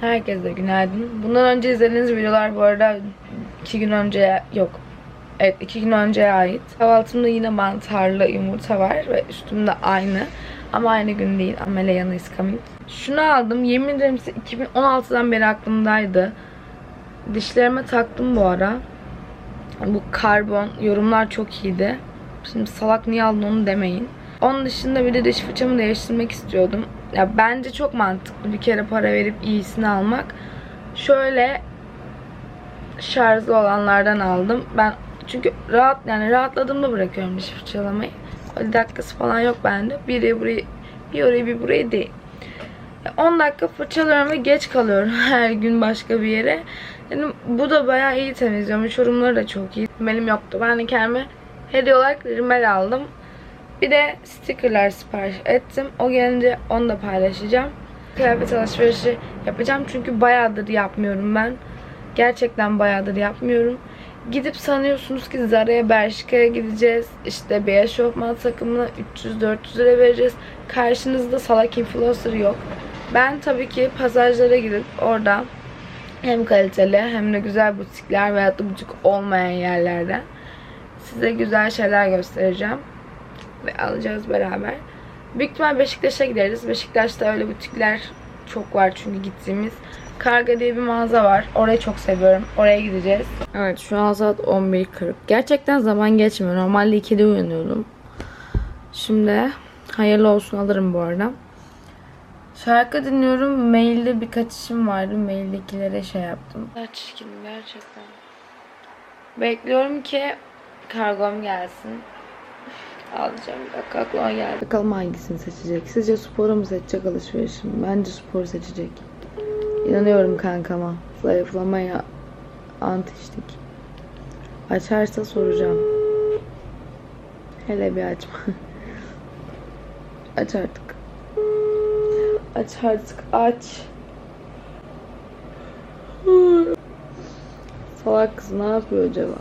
Herkese günaydın. Bundan önce izlediğiniz videolar bu arada iki gün önce yok. Evet iki gün önceye ait. Kahvaltımda yine mantarlı yumurta var ve üstümde aynı. Ama aynı gün değil. Amelia is coming. Şunu aldım. Yemin ederim size 2016'dan beri aklımdaydı. Dişlerime taktım bu ara. Bu karbon yorumlar çok iyiydi. Şimdi salak niye aldın onu demeyin. Onun dışında bir de diş fırçamı değiştirmek istiyordum. Ya bence çok mantıklı bir kere para verip iyisini almak. Şöyle şarjlı olanlardan aldım. Ben çünkü rahat yani rahatladığımda bırakıyorum diş fırçalamayı. O dakikası falan yok bende. Biri burayı bir orayı bir burayı değil. 10 dakika fırçalıyorum ve geç kalıyorum her gün başka bir yere. Yani bu da bayağı iyi temizliyormuş. Yorumları da çok iyi. Benim yoktu. Ben de kendime hediye olarak rimel aldım. Bir de stickerlar sipariş ettim. O gelince onu da paylaşacağım. Kıyafet alışverişi yapacağım. Çünkü bayağıdır yapmıyorum ben. Gerçekten bayağıdır yapmıyorum. Gidip sanıyorsunuz ki Zara'ya Bershka'ya gideceğiz. İşte bir eşofman takımına 300-400 lira vereceğiz. Karşınızda salak influencer yok. Ben tabii ki pasajlara gidip orada hem kaliteli hem de güzel butikler veya da butik olmayan yerlerde size güzel şeyler göstereceğim. Ve alacağız beraber. Büyük ihtimal Beşiktaş'a gideriz. Beşiktaş'ta öyle butikler çok var çünkü gittiğimiz. Karga diye bir mağaza var. Orayı çok seviyorum. Oraya gideceğiz. Evet şu an saat 11.40. Gerçekten zaman geçmiyor. Normalde 2'de uyanıyordum. Şimdi hayırlı olsun alırım bu arada. Şarkı dinliyorum. Mailde birkaç işim vardı. Maildekilere şey yaptım. Daha çirkinim gerçekten. Bekliyorum ki kargom gelsin. Alacağım. Bir dakika aklıma geldi. Bakalım hangisini seçecek. Sizce sporu mu seçecek alışverişi mi? Bence spor seçecek. İnanıyorum kankama. Zayıflamaya ant içtik. Açarsa soracağım. Hele bir açma. aç artık. Aç artık aç. Salak kız ne yapıyor acaba?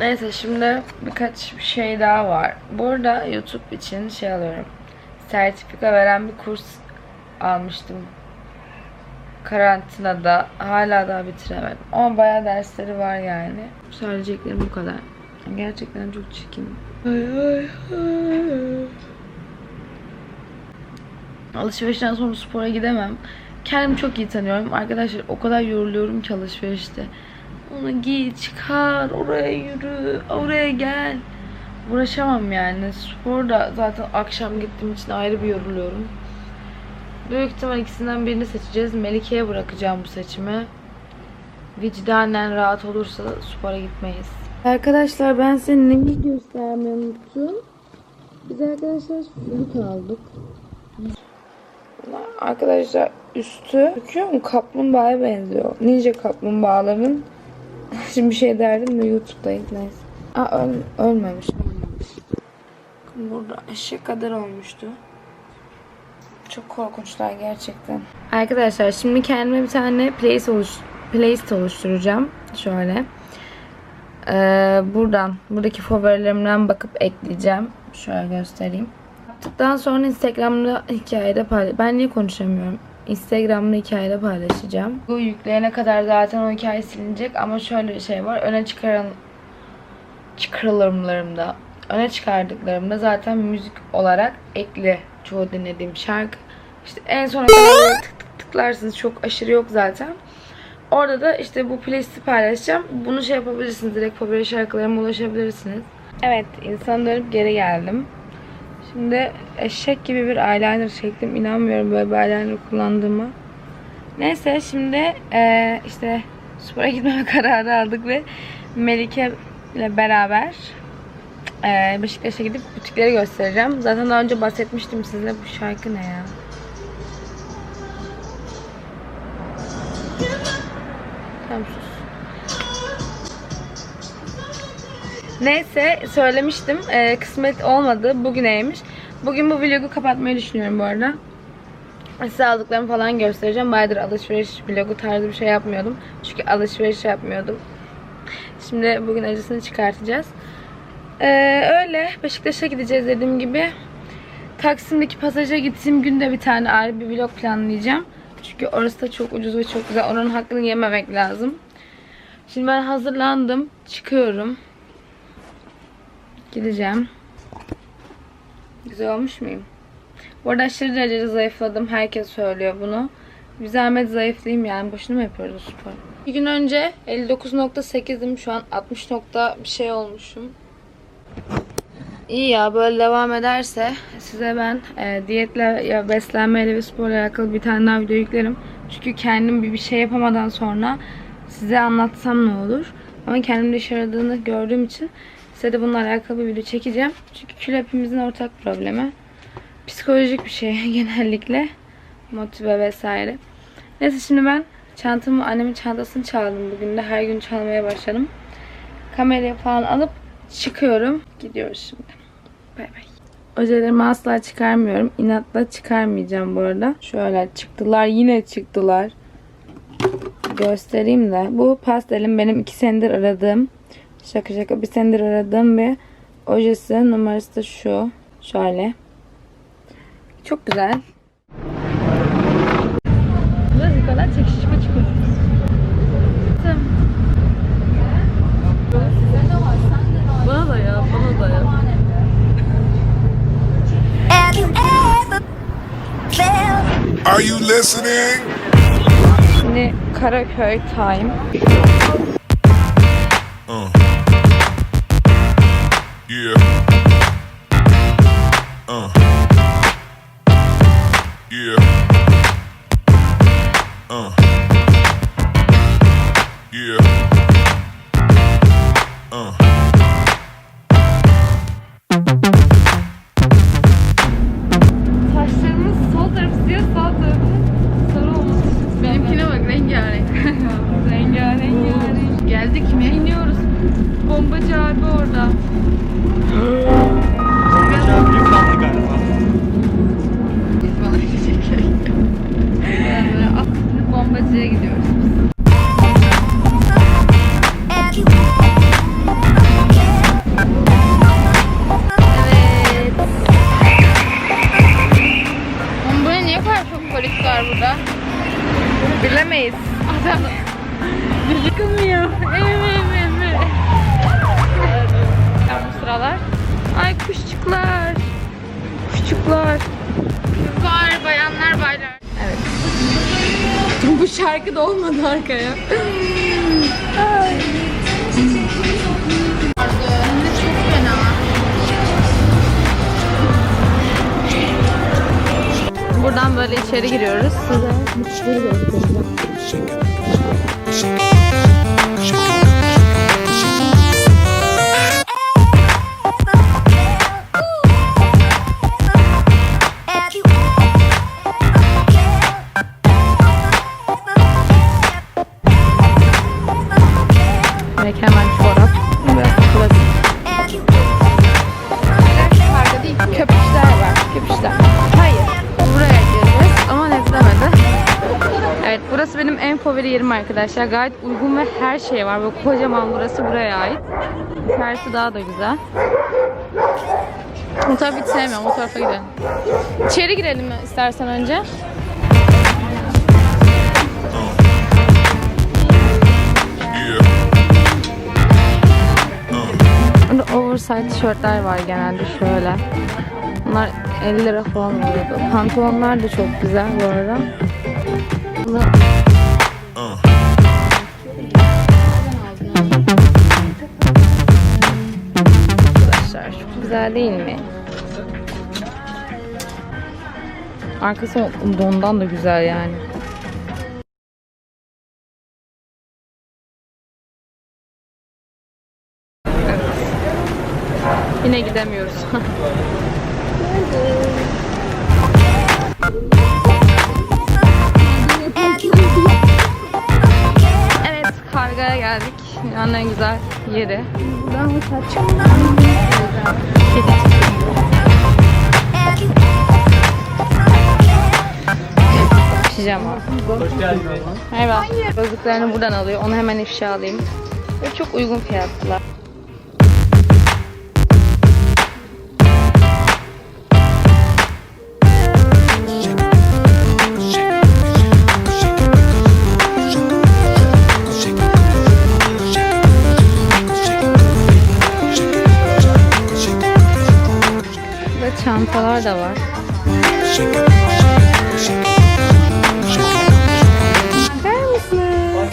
Neyse şimdi birkaç bir şey daha var. Burada YouTube için şey alıyorum. Sertifika veren bir kurs almıştım. Karantinada hala daha bitiremedim. Ama bayağı dersleri var yani. Söyleyeceklerim bu kadar. Gerçekten çok çirkin. Ay, ay, ay. Alışverişten sonra spora gidemem. Kendimi çok iyi tanıyorum. Arkadaşlar o kadar yoruluyorum ki alışverişte. Onu giy, çıkar, oraya yürü, oraya gel. Uğraşamam yani. Sporda zaten akşam gittiğim için ayrı bir yoruluyorum. Büyük ihtimal ikisinden birini seçeceğiz. Melike'ye bırakacağım bu seçimi. Vicdanen rahat olursa spora gitmeyiz. Arkadaşlar ben size neyi göstermeyi unuttum. Biz arkadaşlar süt aldık. Arkadaşlar üstü bakıyor mu kaplumbağaya benziyor. Ninja kaplumbağaların Şimdi bir şey derdim de YouTube'dayız neyse. Aa öl ölmemiş. ölmemiş. Burada eşek kadar olmuştu. Çok korkunçlar gerçekten. Arkadaşlar şimdi kendime bir tane playlist, oluş playlist oluşturacağım. Şöyle. Ee, buradan, buradaki favorilerimden bakıp ekleyeceğim. Şöyle göstereyim. Yaptıktan sonra Instagram'da hikayede paylaş... Ben niye konuşamıyorum? Instagram'da hikayede paylaşacağım. Bu yükleyene kadar zaten o hikaye silinecek ama şöyle bir şey var. Öne çıkaran çıkarılımlarımda, öne çıkardıklarımda zaten müzik olarak ekli çoğu dinlediğim şarkı. İşte en sona tık tık tıklarsınız. Çok aşırı yok zaten. Orada da işte bu playlist'i paylaşacağım. Bunu şey yapabilirsiniz. Direkt favori şarkılarıma ulaşabilirsiniz. Evet, insan dönüp geri geldim. Şimdi eşek gibi bir eyeliner çektim. İnanmıyorum böyle bir eyeliner kullandığıma. Neyse şimdi eee, işte spora gitmeme kararı aldık ve Melike ile beraber eee, Beşiktaş'a gidip butikleri göstereceğim. Zaten daha önce bahsetmiştim size. Bu şarkı ne ya? Tamam sus. Neyse söylemiştim. Ee, kısmet olmadı. Bugüneymiş. Bugün bu vlogu kapatmayı düşünüyorum bu arada. Size aldıklarımı falan göstereceğim. Bayağıdır alışveriş vlogu tarzı bir şey yapmıyordum. Çünkü alışveriş yapmıyordum. Şimdi bugün acısını çıkartacağız. Ee, öyle. Beşiktaş'a gideceğiz dediğim gibi. Taksim'deki pasaja gittiğim günde bir tane ayrı bir vlog planlayacağım. Çünkü orası da çok ucuz ve çok güzel. Oranın hakkını yememek lazım. Şimdi ben hazırlandım. Çıkıyorum. Gideceğim. Güzel olmuş muyum? Bu arada aşırı derecede zayıfladım. Herkes söylüyor bunu. Bir zahmet zayıflayayım yani. Boşuna mı yapıyoruz bu sporu? Bir gün önce 59.8'im. Şu an 60. nokta bir şey olmuşum. İyi ya böyle devam ederse size ben e, diyetle ya beslenmeyle ve sporla alakalı bir tane daha video yüklerim. Çünkü kendim bir, bir şey yapamadan sonra size anlatsam ne olur. Ama kendimde işe yaradığını gördüğüm için size de bununla alakalı bir video çekeceğim. Çünkü kilo hepimizin ortak problemi. Psikolojik bir şey genellikle. Motive vesaire. Neyse şimdi ben çantamı, annemin çantasını çaldım bugün de. Her gün çalmaya başladım. Kamerayı falan alıp çıkıyorum. Gidiyoruz şimdi. Bay bay. Ojelerimi asla çıkarmıyorum. İnatla çıkarmayacağım bu arada. Şöyle çıktılar. Yine çıktılar. Göstereyim de. Bu pastelim benim iki senedir aradığım. Şaka şaka bir senedir aradığım bir ojesi. Numarası da şu. Şöyle. Çok güzel. Burası kadar çekişme. Bana da ya, bana da ya. Are you listening? Şimdi Karaköy time. Yeah. Buradan böyle içeri giriyoruz. Size mutluları göstereceğim. Burası benim en favori yerim arkadaşlar. Gayet uygun ve her şey var. Böyle kocaman burası buraya ait. İçerisi daha da güzel. O tarafı hiç sevmiyorum. O tarafa gidelim. İçeri girelim mi istersen önce? Burada oversize tişörtler var genelde şöyle. Bunlar 50 lira falan oluyordu. Pantolonlar da çok güzel bu arada. Arkadaşlar çok güzel değil mi? Arkası dondan da güzel yani. Yine gidemiyoruz. Dünyanın en güzel yeri. Kedi Pijama. Hoş geldiniz. Merhaba. Gözlüklerini buradan alıyor. Onu hemen ifşa alayım. Ve çok uygun fiyatlılar. Çantalar da var. Bakar mısınız?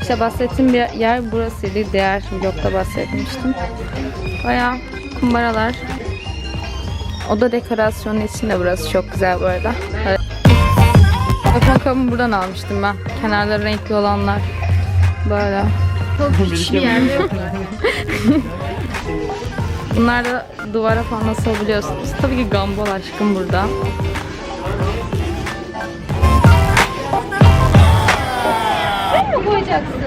İşte bahsettiğim bir yer burasıydı. Diğer vlogda bahsetmiştim. Bayağı kumbaralar. Oda dekorasyonu için de burası çok güzel bu arada. Evet. Bakın kabımı buradan almıştım ben. Kenarları renkli olanlar. Böyle. Hiçbir yerde yok. Bunlar da duvara falan asabiliyorsunuz. Tabii ki gambol aşkım burada. Sen mi koyacaksın?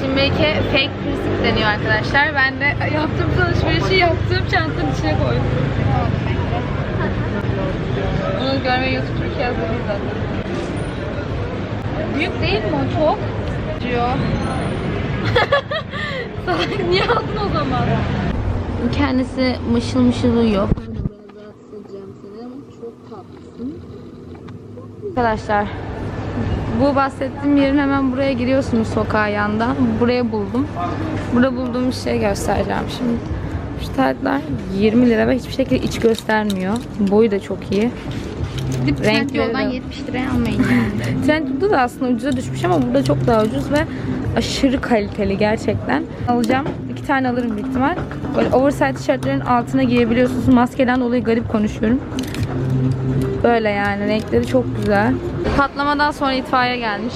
Şimdi belki fake plastik deniyor arkadaşlar. Ben de yaptığım alışverişi yaptığım çantanın içine koydum. Bunu görmeye YouTube Türkiye hazır değil zaten. Büyük değil mi o çok? Diyor. Niye aldın o zaman? Kendisi mışıl mışıl uyuyor. Arkadaşlar bu bahsettiğim yerin hemen buraya giriyorsunuz sokağa yandan. Buraya buldum. Burada bulduğum bir şey göstereceğim şimdi. Şu taytlar 20 lira ve hiçbir şekilde iç göstermiyor. Boyu da çok iyi. Gidip Renkleri Trend yoldan de- 70 liraya almayın yani. Trendyol'da da aslında ucuza düşmüş ama burada çok daha ucuz ve aşırı kaliteli gerçekten. Alacağım. iki tane alırım büyük ihtimal. Böyle oversize tişörtlerin altına giyebiliyorsunuz. Maskeden dolayı garip konuşuyorum. Böyle yani. Renkleri çok güzel. Patlamadan sonra itfaiye gelmiş.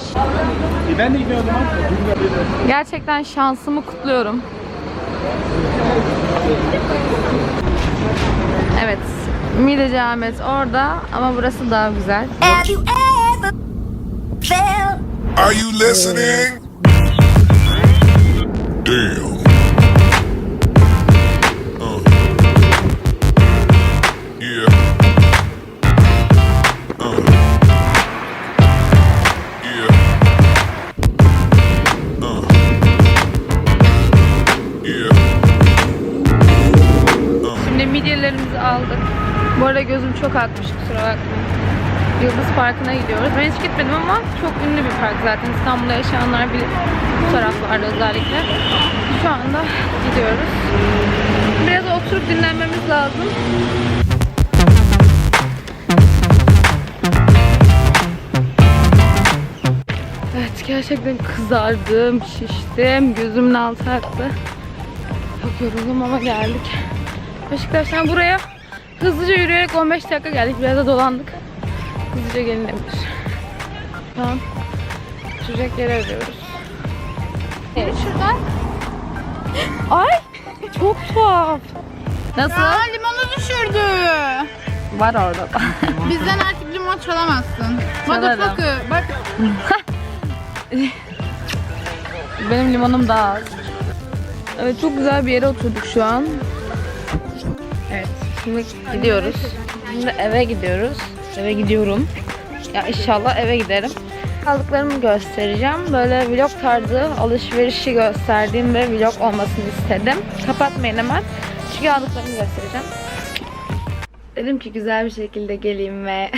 Ben de zaman. Gerçekten şansımı kutluyorum. Evet. Mideci Ahmet orada ama burası daha güzel. Have you ever felt Are you listening? Damn. Midyelerimizi aldık. Bu arada gözüm çok akmış kusura bakmayın. Yıldız Parkı'na gidiyoruz. Ben hiç gitmedim ama çok ünlü bir park zaten. İstanbul'da yaşayanlar bilir. Bu taraflarda özellikle. Şu anda gidiyoruz. Biraz oturup dinlenmemiz lazım. Evet gerçekten kızardım, şiştim, gözümün altı aktı. Çok yoruldum ama geldik. Beşiktaş'tan buraya hızlıca yürüyerek 15 dakika geldik. Biraz da dolandık. Hızlıca gelinebilir. Tamam. Sürecek yere arıyoruz. Yürü şuradan. Ay! Çok tuhaf. Nasıl? Aa limonu düşürdü. Var orada da. Bizden artık limon çalamazsın. Motherfucker. Bak Benim limonum daha az. Evet çok güzel bir yere oturduk şu an. Şimdi gidiyoruz. Şimdi eve gidiyoruz. Eve gidiyorum. Ya inşallah eve giderim. Aldıklarımı göstereceğim. Böyle vlog tarzı alışverişi gösterdiğim ve vlog olmasını istedim. Kapatmayın hemen. Çünkü aldıklarımı göstereceğim. Dedim ki güzel bir şekilde geleyim ve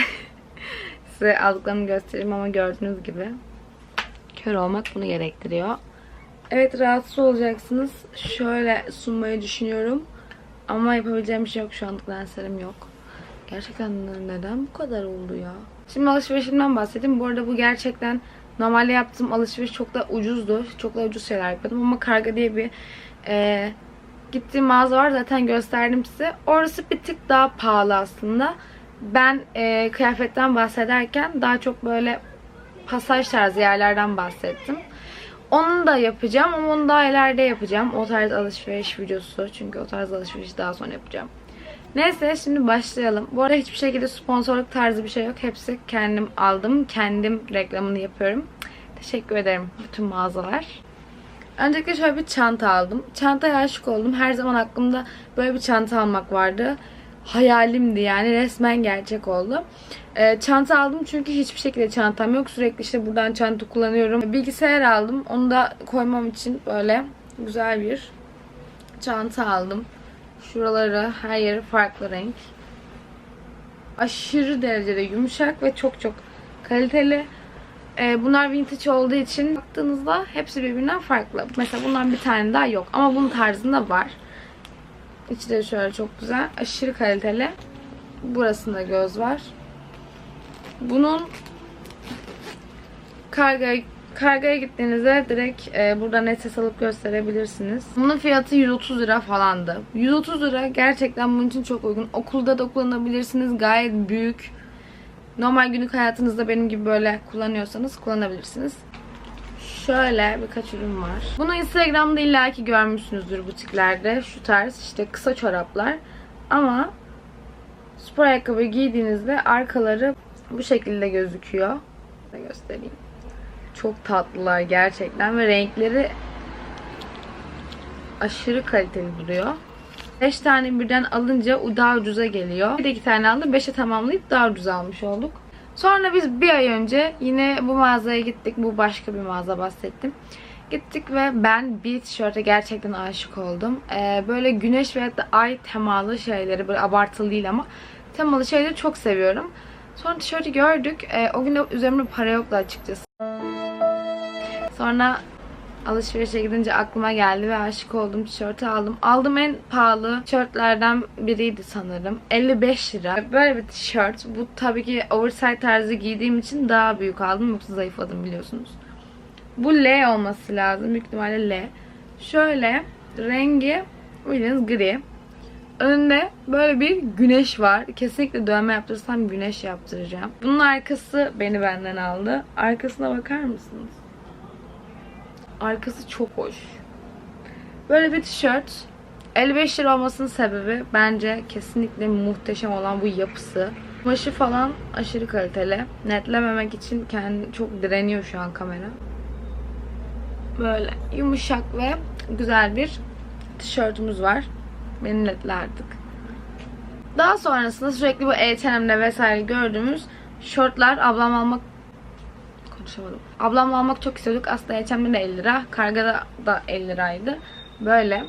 size aldıklarımı göstereyim ama gördüğünüz gibi kör olmak bunu gerektiriyor. Evet rahatsız olacaksınız. Şöyle sunmayı düşünüyorum. Ama yapabileceğim bir şey yok şu anlık lenslerim yok. Gerçekten neden bu kadar oldu ya? Şimdi alışverişimden bahsedeyim. Bu arada bu gerçekten normalde yaptığım alışveriş çok da ucuzdu. Çok da ucuz şeyler yapıyordum ama Karga diye bir e, gittiğim mağaza var. Zaten gösterdim size. Orası bir tık daha pahalı aslında. Ben e, kıyafetten bahsederken daha çok böyle pasaj tarzı yerlerden bahsettim. Onu da yapacağım ama onu daha ileride yapacağım. O tarz alışveriş videosu. Çünkü o tarz alışveriş daha sonra yapacağım. Neyse şimdi başlayalım. Bu arada hiçbir şekilde sponsorluk tarzı bir şey yok. Hepsi kendim aldım. Kendim reklamını yapıyorum. Teşekkür ederim bütün mağazalar. Öncelikle şöyle bir çanta aldım. Çantaya aşık oldum. Her zaman aklımda böyle bir çanta almak vardı. Hayalimdi yani resmen gerçek oldu. Ee, çanta aldım çünkü hiçbir şekilde çantam yok. Sürekli işte buradan çanta kullanıyorum. Bilgisayar aldım. Onu da koymam için böyle güzel bir çanta aldım. Şuraları her yeri farklı renk. Aşırı derecede yumuşak ve çok çok kaliteli. Ee, bunlar vintage olduğu için baktığınızda hepsi birbirinden farklı. Mesela bundan bir tane daha yok. Ama bunun tarzında var. İçi de şöyle çok güzel. Aşırı kaliteli. Burasında göz var. Bunun karga kargaya gittiğinizde direkt e, buradan ses alıp gösterebilirsiniz. Bunun fiyatı 130 lira falandı. 130 lira gerçekten bunun için çok uygun. Okulda da kullanabilirsiniz. Gayet büyük. Normal günlük hayatınızda benim gibi böyle kullanıyorsanız kullanabilirsiniz. Şöyle birkaç ürün var. Bunu Instagram'da illaki görmüşsünüzdür butiklerde. Şu tarz işte kısa çoraplar. Ama spor ayakkabı giydiğinizde arkaları bu şekilde gözüküyor. Size göstereyim. Çok tatlılar gerçekten ve renkleri aşırı kaliteli duruyor. 5 tane birden alınca daha ucuza geliyor. Bir de 2 tane aldım. 5'e tamamlayıp daha ucuz almış olduk. Sonra biz bir ay önce yine bu mağazaya gittik. Bu başka bir mağaza bahsettim. Gittik ve ben bir tişörte gerçekten aşık oldum. Ee, böyle güneş ve hatta ay temalı şeyleri böyle abartılı değil ama temalı şeyleri çok seviyorum. Sonra tişörtü gördük. Ee, o gün de üzerimde para yoktu açıkçası. Sonra alışverişe gidince aklıma geldi ve aşık oldum tişörtü aldım. Aldım en pahalı tişörtlerden biriydi sanırım. 55 lira. Böyle bir tişört. Bu tabii ki oversize tarzı giydiğim için daha büyük aldım. Yoksa zayıfladım biliyorsunuz. Bu L olması lazım. Büyük ihtimalle L. Şöyle rengi bildiğiniz gri. Önünde böyle bir güneş var. Kesinlikle dövme yaptırsam güneş yaptıracağım. Bunun arkası beni benden aldı. Arkasına bakar mısınız? Arkası çok hoş. Böyle bir tişört. 55 lira olmasının sebebi bence kesinlikle muhteşem olan bu yapısı. Kumaşı falan aşırı kaliteli. Netlememek için kendi çok direniyor şu an kamera. Böyle yumuşak ve güzel bir tişörtümüz var. Beni netle artık. Daha sonrasında sürekli bu H&M'de vesaire gördüğümüz şortlar ablam almak konuşamadım. Ablamla almak çok istiyorduk. Aslında H&M'de de 50 lira. Kargada da 50 liraydı. Böyle.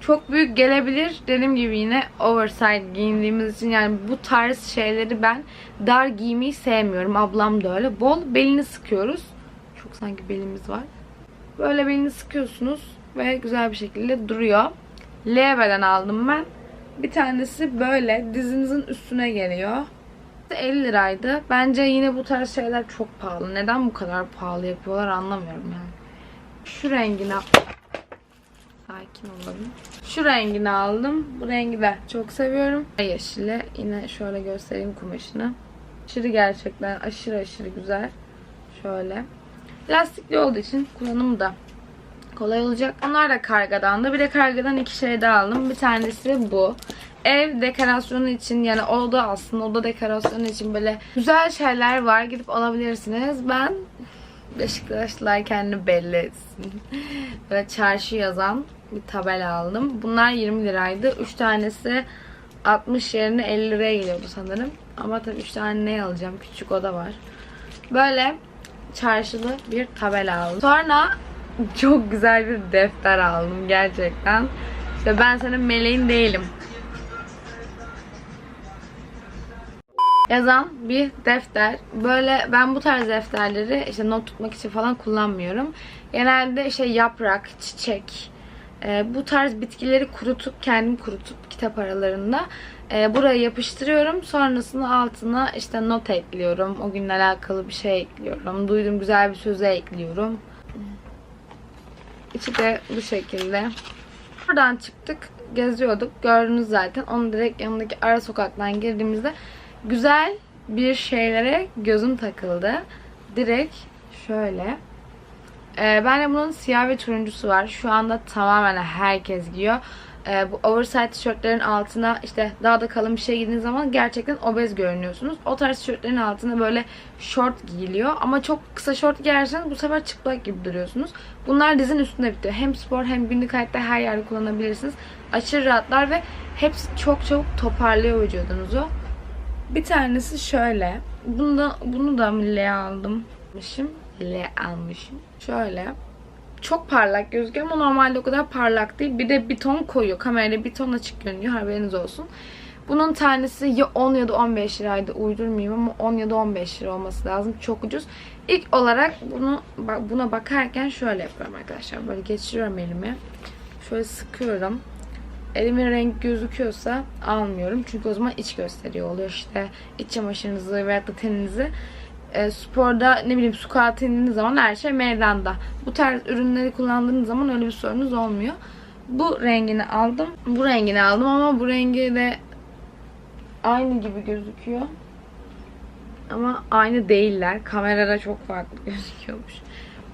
Çok büyük gelebilir. Dediğim gibi yine oversize giyindiğimiz için yani bu tarz şeyleri ben dar giymeyi sevmiyorum. Ablam da öyle. Bol belini sıkıyoruz. Çok sanki belimiz var. Böyle belini sıkıyorsunuz ve güzel bir şekilde duruyor. L beden aldım ben. Bir tanesi böyle dizinizin üstüne geliyor. 50 liraydı. Bence yine bu tarz şeyler çok pahalı. Neden bu kadar pahalı yapıyorlar anlamıyorum yani. Şu rengini sakin olalım. Şu rengini aldım. Bu rengi de çok seviyorum. Yeşili. Yine şöyle göstereyim kumaşını. Aşırı gerçekten aşırı aşırı güzel. Şöyle. Lastikli olduğu için kullanımı da kolay olacak. Onlar da kargadan da. Bir de kargadan iki şey daha aldım. Bir tanesi bu. Ev dekorasyonu için yani oda aslında oda dekorasyonu için böyle güzel şeyler var. Gidip alabilirsiniz. Ben Beşiktaşlılar kendini belli etsin. Böyle çarşı yazan bir tabela aldım. Bunlar 20 liraydı. 3 tanesi 60 yerine 50 liraya geliyordu sanırım. Ama tabii 3 tane ne alacağım? Küçük oda var. Böyle çarşılı bir tabela aldım. Sonra çok güzel bir defter aldım gerçekten. İşte ben senin meleğin değilim. Yazan bir defter. Böyle ben bu tarz defterleri işte not tutmak için falan kullanmıyorum. Genelde işte yaprak, çiçek, e, bu tarz bitkileri kurutup kendim kurutup kitap aralarında e, buraya yapıştırıyorum. Sonrasında altına işte not ekliyorum. O günle alakalı bir şey ekliyorum. Duyduğum güzel bir söze ekliyorum. İçi de bu şekilde. Buradan çıktık. Geziyorduk. Gördünüz zaten. Onun direkt yanındaki ara sokaktan girdiğimizde güzel bir şeylere gözüm takıldı. Direkt şöyle. Ee, ben de bunun siyah ve turuncusu var. Şu anda tamamen herkes giyiyor. Ee, bu oversize tişörtlerin altına işte daha da kalın bir şey giydiğiniz zaman gerçekten obez görünüyorsunuz. O tarz tişörtlerin altına böyle short giyiliyor. Ama çok kısa short giyerseniz bu sefer çıplak gibi duruyorsunuz. Bunlar dizin üstünde bitiyor. Hem spor hem günlük hayatta her yerde kullanabilirsiniz. Aşırı rahatlar ve hepsi çok çabuk toparlıyor vücudunuzu. Bir tanesi şöyle. Bunu da, bunu da L aldım. L almışım. Şöyle. Çok parlak gözüküyor ama normalde o kadar parlak değil. Bir de bir ton koyu. Kamerada bir ton açık görünüyor. Haberiniz olsun. Bunun tanesi ya 10 ya da 15 liraydı. Uydurmayayım ama 10 ya da 15 lira olması lazım. Çok ucuz. İlk olarak bunu buna bakarken şöyle yapıyorum arkadaşlar. Böyle geçiriyorum elimi. Şöyle sıkıyorum. Elimin renk gözüküyorsa almıyorum. Çünkü o zaman iç gösteriyor oluyor. İşte iç çamaşırınızı veyahut da teninizi e, sporda ne bileyim su ettiğiniz zaman her şey meydanda. Bu tarz ürünleri kullandığınız zaman öyle bir sorunuz olmuyor. Bu rengini aldım. Bu rengini aldım ama bu rengi de aynı gibi gözüküyor. Ama aynı değiller. Kamerada çok farklı gözüküyormuş.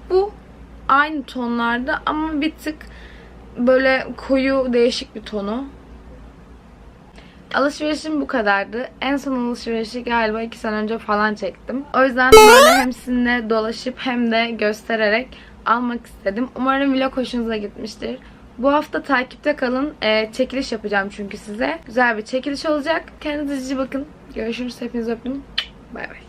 Bu aynı tonlarda ama bir tık böyle koyu değişik bir tonu. Alışverişim bu kadardı. En son alışverişi galiba 2 sene önce falan çektim. O yüzden böyle hem sizinle dolaşıp hem de göstererek almak istedim. Umarım vlog hoşunuza gitmiştir. Bu hafta takipte kalın. Ee, çekiliş yapacağım çünkü size. Güzel bir çekiliş olacak. Kendinize iyi bakın. Görüşürüz. Hepinizi öptüm. Bay bay.